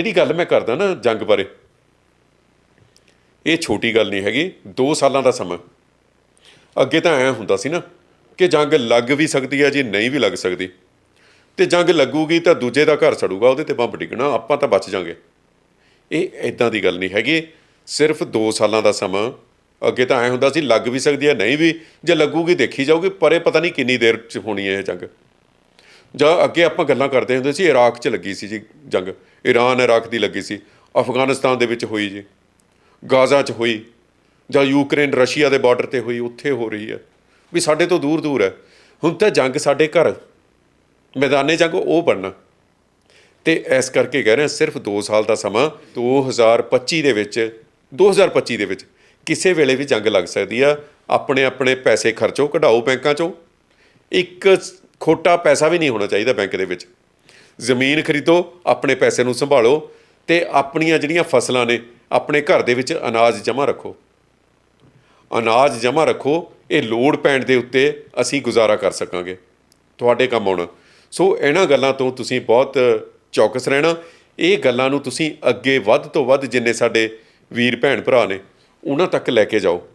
ਜਿਹੜੀ ਗੱਲ ਮੈਂ ਕਰਦਾ ਨਾ ਜੰਗ ਬਾਰੇ, ਇਹ ਛੋਟੀ ਗੱਲ ਨਹੀਂ ਹੈਗੀ 2 ਸਾਲਾਂ ਦਾ ਸਮਾਂ। ਅੱਗੇ ਤਾਂ ਐ ਹੁੰਦਾ ਸੀ ਨਾ ਕਿ ਜੰਗ ਲੱਗ ਵੀ ਸਕਦੀ ਹੈ ਜੀ ਨਹੀਂ ਵੀ ਲੱਗ ਸਕਦੀ। ਤੇ ਜੰਗ ਲੱਗੂਗੀ ਤਾਂ ਦੂਜੇ ਦਾ ਘਰ ਸੜੂਗਾ, ਉਹਦੇ ਤੇ ਬੰਬ ਡਿੱਗਣਾ, ਆਪਾਂ ਤਾਂ ਬਚ ਜਾਾਂਗੇ। ਇਹ ਐਦਾਂ ਦੀ ਗੱਲ ਨਹੀਂ ਹੈਗੀ, ਸਿਰਫ 2 ਸਾਲਾਂ ਦਾ ਸਮਾਂ। ਅੱਗੇ ਤਾਂ ਐ ਹੁੰਦਾ ਸੀ, ਲੱਗ ਵੀ ਸਕਦੀ ਹੈ ਨਹੀਂ ਵੀ, ਜੇ ਲੱਗੂਗੀ ਦੇਖੀ ਜਾਊਗੀ, ਪਰ ਇਹ ਪਤਾ ਨਹੀਂ ਕਿੰਨੀ ਦੇਰ ਚ ਹੋਣੀ ਹੈ ਇਹ ਜੰਗ। ਜਾਂ ਅੱਗੇ ਆਪਾਂ ਗੱਲਾਂ ਕਰਦੇ ਹੁੰਦੇ ਸੀ, ਇਰਾਕ 'ਚ ਲੱਗੀ ਸੀ ਜੀ ਜੰਗ। ਈਰਾਨ ਇਰਾਕ ਦੀ ਲੱਗੀ ਸੀ। ਅਫਗਾਨਿਸਤਾਨ ਦੇ ਵਿੱਚ ਹੋਈ ਜੀ। ਗਾਜ਼ਾ 'ਚ ਹੋਈ। ਜਾਂ ਯੂਕਰੇਨ, ਰਸ਼ੀਆ ਦੇ ਬਾਰਡਰ ਤੇ ਹੋਈ, ਉੱਥੇ ਹੋ ਰਹੀ ਹੈ। ਵੀ ਸਾਡੇ ਤੋਂ ਦੂਰ ਦੂਰ ਹੈ। ਹੁਣ ਤਾਂ ਜੰਗ ਸਾਡੇ ਘਰ, ਮੈਦਾਨੇ ਜੰਗ, ਉਹ ਬਣਨਾ। ਤੇ ਇਸ ਕਰਕੇ ਕਹਿ ਰਹੇ ਹਾਂ ਸਿਰਫ 2 ਸਾਲ ਦਾ ਸਮਾਂ 2025 ਦੇ ਵਿੱਚ 2025 ਦੇ ਵਿੱਚ ਕਿਸੇ ਵੇਲੇ ਵੀ ਜੰਗ ਲੱਗ ਸਕਦੀ ਆ। ਆਪਣੇ ਆਪਣੇ ਪੈਸੇ ਖਰਚੋ, ਕਢਾਓ ਬੈਂਕਾਂ ਚੋਂ। ਇੱਕ ਖੋਟਾ ਪੈਸਾ ਵੀ ਨਹੀਂ ਹੋਣਾ ਚਾਹੀਦਾ ਬੈਂਕ ਦੇ ਵਿੱਚ। ਜ਼ਮੀਨ ਖਰੀਦੋ, ਆਪਣੇ ਪੈਸੇ ਨੂੰ ਸੰਭਾਲੋ ਤੇ ਆਪਣੀਆਂ ਜਿਹੜੀਆਂ ਫਸਲਾਂ ਨੇ, ਆਪਣੇ ਘਰ ਦੇ ਵਿੱਚ ਅਨਾਜ ਜਮ੍ਹਾਂ ਰੱਖੋ। ਅਨਾਜ ਜਮ੍ਹਾਂ ਰੱਖੋ, ਇਹ ਲੋੜ ਪੈਣ ਦੇ ਉੱਤੇ ਅਸੀਂ ਗੁਜ਼ਾਰਾ ਕਰ ਸਕਾਂਗੇ। ਤੁਹਾਡੇ ਕੰਮ ਆਉਣਾ। ਸੋ ਇਹਨਾਂ ਗੱਲਾਂ ਤੋਂ ਤੁਸੀਂ ਬਹੁਤ ਚੌਕਸ ਰਹਿਣਾ। ਇਹ ਗੱਲਾਂ ਨੂੰ ਤੁਸੀਂ ਅੱਗੇ ਵੱਧ ਤੋਂ ਵੱਧ ਜਿੰਨੇ ਸਾਡੇ ਵੀਰ ਭੈਣ ਭਰਾ ਨੇ, ਉਹਨਾਂ ਤੱਕ ਲੈ ਕੇ ਜਾਓ।